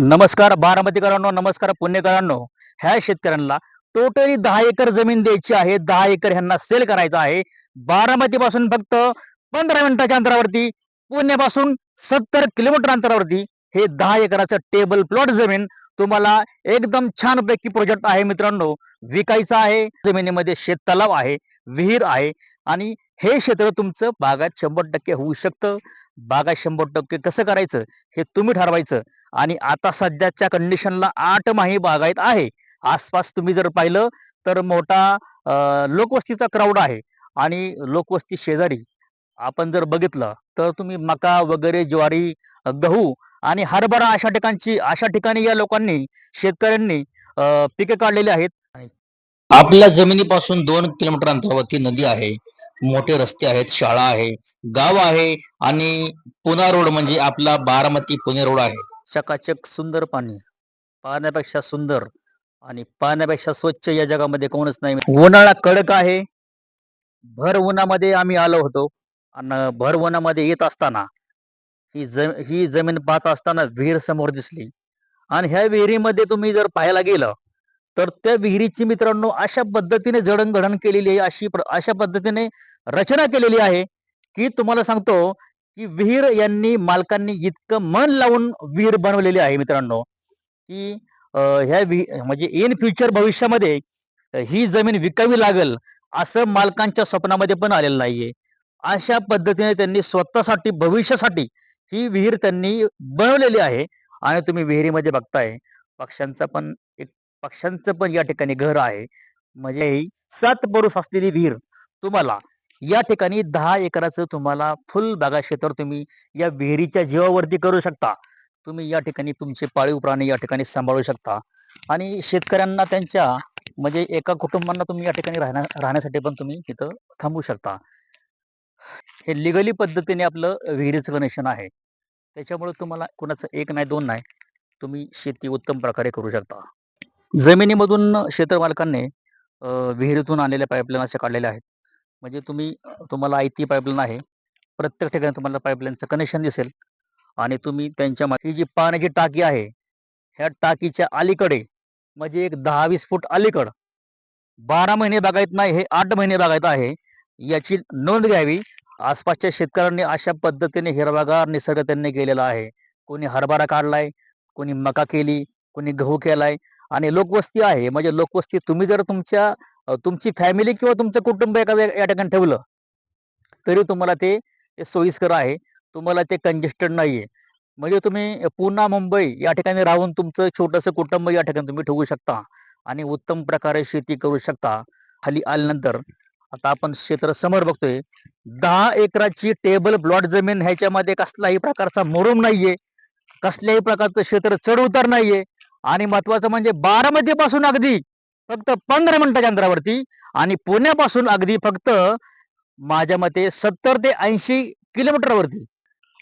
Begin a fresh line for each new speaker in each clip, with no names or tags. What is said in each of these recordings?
नमस्कार बारामतीकरांनो नमस्कार पुणेकरांनो. ह्या शेतकऱ्यांना टोटली दहा एकर जमीन द्यायची आहे. दहा एकर ह्यांना सेल करायचा आहे. बारामती पासून फक्त पंधरा मिनिटाच्या अंतरावरती पुण्यापासून सत्तर किलोमीटर अंतरावरती हे दहा एकराचं टेबल प्लॉट जमीन तुम्हाला एकदम छान पैकी प्रोजेक्ट आहे मित्रांनो. विकायचा आहे. जमिनीमध्ये शेत तलाव आहे विहीर आहे आणि हे क्षेत्र तुमचं बागात शंभर टक्के होऊ शकतं. बागात शंभर टक्के कसं करायचं हे तुम्ही ठरवायचं. आणि आता सध्याच्या कंडिशनला आठ माही बागायत आहे. आसपास तुम्ही जर पाहिलं तर मोठा लोकवस्तीचा क्राऊड आहे. आणि लोकवस्ती शेजारी आपण जर बघितलं तर तुम्ही मका वगैरे ज्वारी गहू आणि हरभरा अशा ठिकाणची अशा ठिकाणी या लोकांनी शेतकऱ्यांनी पिके काढलेली आहेत. आपल्या जमिनीपासून दोन किलोमीटर अंतरावरती नदी आहे. मोठे रस्ते आहेत शाळा आहे गाव आहे आणि पुणा रोड म्हणजे आपला बारामती पुणे रोड आहे. चकाचक सुंदर पाणी. पाण्यापेक्षा सुंदर आणि पाण्यापेक्षा स्वच्छ या जगामध्ये कोणच नाही. उन्हाळा कडक आहे. भर उन्हामध्ये आम्ही आलो होतो. आणि भर उन्हामध्ये येत असताना ही ज ही जमीन पाहत असताना विहीर समोर दिसली. आणि ह्या विहिरीमध्ये तुम्ही जर पाहायला गेलं तर त्या विहिरीची मित्रांनो अशा पद्धतीने जडणघडण केलेली आहे अशी अशा पद्धतीने रचना केलेली आहे की तुम्हाला सांगतो की विहीर यांनी मालकांनी इतकं मन लावून विहीर बनवलेली आहे मित्रांनो की ह्या म्हणजे इन फ्युचर भविष्यामध्ये ही जमीन विकावी लागल असं मालकांच्या स्वप्नामध्ये पण आलेलं नाहीये. अशा पद्धतीने त्यांनी स्वतःसाठी भविष्यासाठी ही विहीर त्यांनी बनवलेली आहे आणि तुम्ही विहिरीमध्ये बघताय पक्ष्यांचा पण एक पक्ष्यांचं पण या ठिकाणी घर आहे. म्हणजे ही सात पुरुष असलेली विहीर तुम्हाला या ठिकाणी दहा एकराचं तुम्हाला फुल बागा क्षेत्र तुम्ही या विहिरीच्या जीवावरती करू शकता. तुम्ही या ठिकाणी तुमचे पाळीव प्राणी या ठिकाणी सांभाळू शकता. आणि शेतकऱ्यांना त्यांच्या म्हणजे एका कुटुंबांना तुम्ही या ठिकाणी राहण्या राहण्यासाठी पण तुम्ही तिथं थांबू शकता. हे लिगली पद्धतीने आपलं विहिरीचं कनेक्शन आहे. त्याच्यामुळे तुम्हाला कुणाचं एक नाही दोन नाही तुम्ही शेती उत्तम प्रकारे करू शकता. जमिनीमधून क्षेत्र मालकांनी विहिरीतून आणलेल्या पाईपलाईन अशा काढलेल्या आहेत. म्हणजे तुम्ही तुम्हाला आयती पाईपलाईन आहे. प्रत्येक ठिकाणी तुम्हाला पाईपलाईनचं कनेक्शन दिसेल. आणि तुम्ही त्यांच्या ही जी पाण्याची टाकी आहे ह्या टाकीच्या अलीकडे म्हणजे एक दहा वीस फूट अलीकड बारा महिने बागायत नाही हे आठ महिने बागायत आहे याची नोंद घ्यावी. आसपासच्या शेतकऱ्यांनी अशा पद्धतीने हिरवागार निसर्ग त्यांनी केलेला आहे. कोणी हरभरा काढलाय कोणी मका केली कोणी गहू केलाय आणि लोकवस्ती आहे. म्हणजे लोकवस्ती तुम्ही जर तुमच्या तुमची फॅमिली किंवा तुमचं कुटुंब एखाद्या या ठिकाणी ठेवलं तरी तुम्हाला ते सोयीस्कर आहे. तुम्हाला ते कंजेस्टेड नाहीये. म्हणजे तुम्ही पुन्हा मुंबई या ठिकाणी राहून तुमचं छोटंसं कुटुंब या ठिकाणी तुम्ही ठेवू शकता आणि उत्तम प्रकारे शेती करू शकता. खाली आल्यानंतर आता आपण क्षेत्र समोर बघतोय. दहा एकराची टेबल ब्लॉट जमीन ह्याच्यामध्ये कसलाही प्रकारचा मुरुम नाहीये. कसल्याही प्रकारचं क्षेत्र चढ उतार नाहीये. आणि महत्वाचं म्हणजे बारामती पासून अगदी फक्त पंधरा मिनिटाच्या अंतरावरती आणि पुण्यापासून अगदी फक्त माझ्या मते सत्तर ते ऐंशी किलोमीटरवरती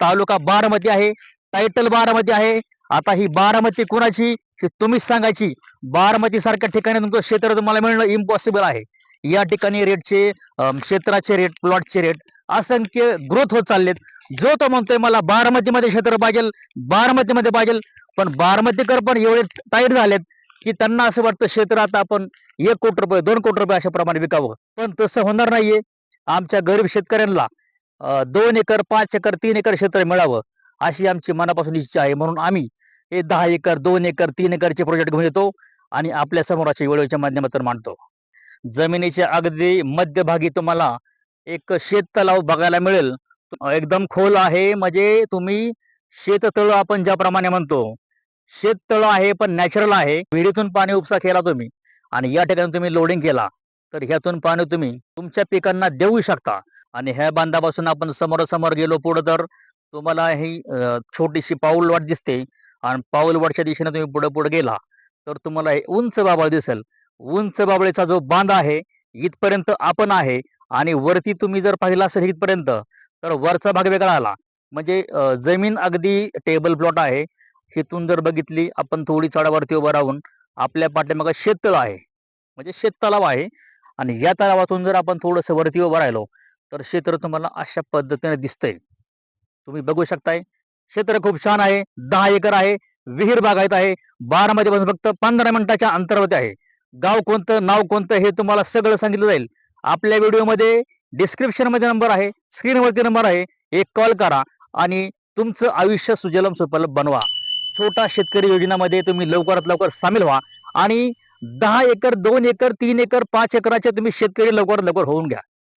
तालुका बारामती आहे टायटल बारामती आहे. आता ही बारामती कुणाची? ही तुम्हीच सांगायची. बारामती सारख्या ठिकाणी तुमचं क्षेत्र तुम्हाला मिळणं इम्पॉसिबल आहे. या ठिकाणी रेटचे क्षेत्राचे रेट प्लॉटचे रेट असंख्य ग्रोथ होत चाललेत. जो तो म्हणतोय मला बारामतीमध्ये क्षेत्र पाहिजे बारामतीमध्ये पाहिजे. पण बारामतीकर पण एवढे टाईट झालेत. की त्यांना असं वाटतं क्षेत्र आता आपण एक कोटी रुपये दोन कोटी रुपये अशा प्रमाणे विकावं. पण तसं होणार नाहीये. आमच्या गरीब शेतकऱ्यांना दोन एकर पाच एकर तीन एकर क्षेत्र मिळावं अशी आमची मनापासून इच्छा आहे. म्हणून आम्ही हे दहा एकर दोन एकर तीन एकरचे प्रोजेक्ट घेऊन येतो आणि आपल्या समोराच्या वेळेच्या माध्यमातून मांडतो. जमिनीच्या अगदी मध्यभागी तुम्हाला एक शेत तलाव बघायला मिळेल. एकदम खोल आहे. म्हणजे तुम्ही शेततळ आपण ज्याप्रमाणे म्हणतो शेततळ आहे पण नॅचरल आहे. विहिरीतून पाणी उपसा केला तुम्ही आणि या ठिकाणी तुम्ही लोडिंग केला तर ह्यातून पाणी तुम्ही तुमच्या पिकांना देऊ शकता. आणि ह्या बांधापासून आपण समोरासमोर गेलो पुढे तर तुम्हाला ही छोटीशी पाऊल वाट दिसते आणि पाऊल वाटच्या दिशेने तुम्ही पुढे पुढे गेला तर तुम्हाला हे उंच बाबळ दिसेल. उंच बाबळीचा जो बांध आहे इथपर्यंत आपण आहे आणि वरती तुम्ही जर पाहिला असेल इथपर्यंत तर वरचा भाग वेगळा आला. म्हणजे जमीन अगदी टेबल प्लॉट आहे. तिथून जर बघितली आपण थोडी चढावरती उभं राहून आपल्या पाठीमागं शेततळ आहे. म्हणजे शेत तलाव आहे. आणि या तलावातून जर आपण थोडंसं वरती उभं राहिलो तर क्षेत्र तुम्हाला अशा पद्धतीने दिसतंय. तुम्ही बघू शकताय क्षेत्र खूप छान आहे. दहा एकर आहे. विहीर बागायत आहे. बारामती पासून फक्त पंधरा मिनिटाच्या अंतरावरती आहे. गाव कोणतं नाव कोणतं हे तुम्हाला सगळं सांगितलं जाईल. आपल्या व्हिडिओमध्ये डिस्क्रिप्शनमध्ये नंबर आहे स्क्रीनवरती नंबर आहे. एक कॉल करा आणि तुमचं आयुष्य सुजलम सुफलम बनवा. छोटा शेतकरी योजनामध्ये तुम्ही लवकरात लवकर सामील व्हा. आणि दहा एकर दोन एकर तीन एकर पाच एकराचे तुम्ही शेतकरी लवकरात लवकर होऊन घ्या.